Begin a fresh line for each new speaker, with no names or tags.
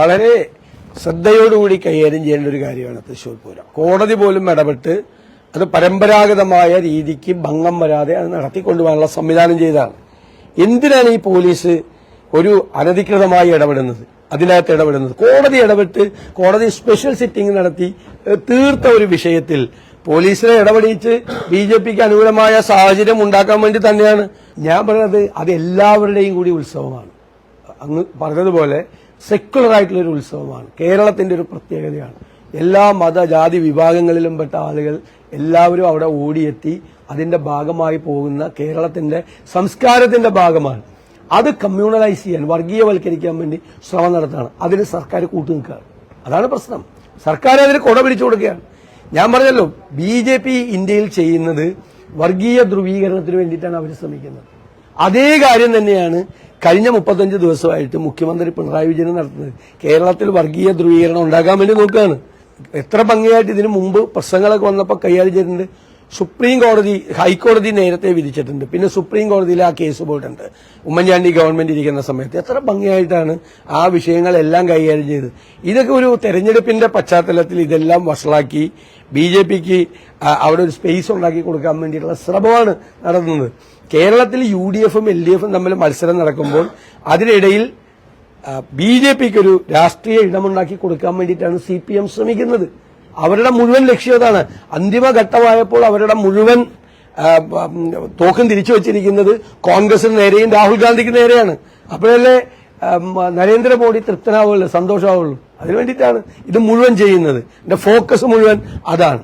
വളരെ ശ്രദ്ധയോടുകൂടി കൈകാര്യം ചെയ്യേണ്ട ഒരു കാര്യമാണ് തൃശൂർ പൂരം. കോടതി പോലും ഇടപെട്ട് അത് പരമ്പരാഗതമായ രീതിക്ക് ഭംഗം വരാതെ അത് നടത്തിക്കൊണ്ടുപോകാനുള്ള സംവിധാനം ചെയ്തതാണ്. എന്തിനാണ് ഈ പോലീസ് ഒരു അനധികൃതമായി ഇടപെടുന്നത്? അതിനകത്ത് ഇടപെടുന്നത്? കോടതി ഇടപെട്ട് കോടതി സ്പെഷ്യൽ സിറ്റിംഗ് നടത്തി തീർത്ത ഒരു വിഷയത്തിൽ പോലീസിനെ ഇടപെടിച്ച് ബി ജെ പിക്ക് അനുകൂലമായ സാഹചര്യം ഉണ്ടാക്കാൻ വേണ്ടി തന്നെയാണ്. ഞാൻ പറയുന്നത് അത് എല്ലാവരുടെയും കൂടി ഉത്സവമാണ്. അങ്ങ് പറഞ്ഞതുപോലെ സെക്കുലർ ആയിട്ടുള്ള ഒരു ഉത്സവമാണ്. കേരളത്തിന്റെ ഒരു പ്രത്യേകതയാണ്. എല്ലാ മത ജാതി വിഭാഗങ്ങളിലും പെട്ട ആളുകൾ എല്ലാവരും അവിടെ ഓടിയെത്തി അതിന്റെ ഭാഗമായി പോകുന്ന കേരളത്തിന്റെ സംസ്കാരത്തിന്റെ ഭാഗമാണ്. അത് കമ്മ്യൂണലൈസ് ചെയ്യാൻ വർഗീയവൽക്കരിക്കാൻ വേണ്ടി ശ്രമം നടത്താണ് അതിന് സർക്കാർ കൂട്ടുനിൽക്കുകയാണ്. അതാണ് പ്രശ്നം. സർക്കാർ അതിന് കൊട പിടിച്ചു കൊടുക്കുകയാണ്. ഞാൻ പറഞ്ഞല്ലോ ബി ജെ പി ഇന്ത്യയിൽ ചെയ്യുന്നത് വർഗീയ ധ്രുവീകരണത്തിന് വേണ്ടിയിട്ടാണ് അവർ ശ്രമിക്കുന്നത്. അതേ കാര്യം തന്നെയാണ് കഴിഞ്ഞ മുപ്പത്തഞ്ച് ദിവസമായിട്ട് മുഖ്യമന്ത്രി പിണറായി വിജയൻ നടത്തുന്നത് കേരളത്തിൽ വർഗീയ ധ്രുവീകരണം ഉണ്ടാകാൻ വേണ്ടി നോക്കുകയാണ്. എത്ര ഭംഗിയായിട്ട് ഇതിനു മുമ്പ് പ്രശ്നങ്ങളൊക്കെ വന്നപ്പോൾ കൈകാര്യം ചെയ്തിട്ടുണ്ട് സുപ്രീം കോടതി ഹൈക്കോടതി നേരത്തെ വിധിച്ചിട്ടുണ്ട്. പിന്നെ സുപ്രീം കോടതിയിൽ ആ കേസ് പോയിട്ടുണ്ട്. ഉമ്മൻചാണ്ടി ഗവൺമെന്റ് ഇരിക്കുന്ന സമയത്ത് എത്ര ഭംഗിയായിട്ടാണ് ആ വിഷയങ്ങളെല്ലാം കൈകാര്യം ചെയ്തത്. ഇതൊക്കെ ഒരു തെരഞ്ഞെടുപ്പിന്റെ പശ്ചാത്തലത്തിൽ ഇതെല്ലാം വഷളാക്കി ബി ജെ പിക്ക് അവിടെ ഒരു സ്പേസ് ഉണ്ടാക്കി കൊടുക്കാൻ വേണ്ടിയിട്ടുള്ള ശ്രമമാണ് നടത്തുന്നത് കേരളത്തിൽ യു ഡി എഫും എൽ ഡി എഫും തമ്മിൽ മത്സരം നടക്കുമ്പോൾ അതിനിടയിൽ ബി ജെ പിക്ക് ഒരു രാഷ്ട്രീയ ഇടമുണ്ടാക്കി കൊടുക്കാൻ വേണ്ടിയിട്ടാണ് സി പി എം ശ്രമിക്കുന്നത്. അവരുടെ മുഴുവൻ ലക്ഷ്യം അതാണ്. അന്തിമഘട്ടമായപ്പോൾ അവരുടെ മുഴുവൻ തോക്കും തിരിച്ചു വച്ചിരിക്കുന്നത് കോൺഗ്രസിന് നേരെയും രാഹുൽ ഗാന്ധിക്ക് നേരെയാണ്. അപ്പോഴല്ലേ നരേന്ദ്രമോദി തൃപ്തനാവുള്ളൂ സന്തോഷമാവുള്ളൂ. അതിനു വേണ്ടിയിട്ടാണ് ഇത് മുഴുവൻ ചെയ്യുന്നത്. എന്റെ ഫോക്കസ് മുഴുവൻ അതാണ്.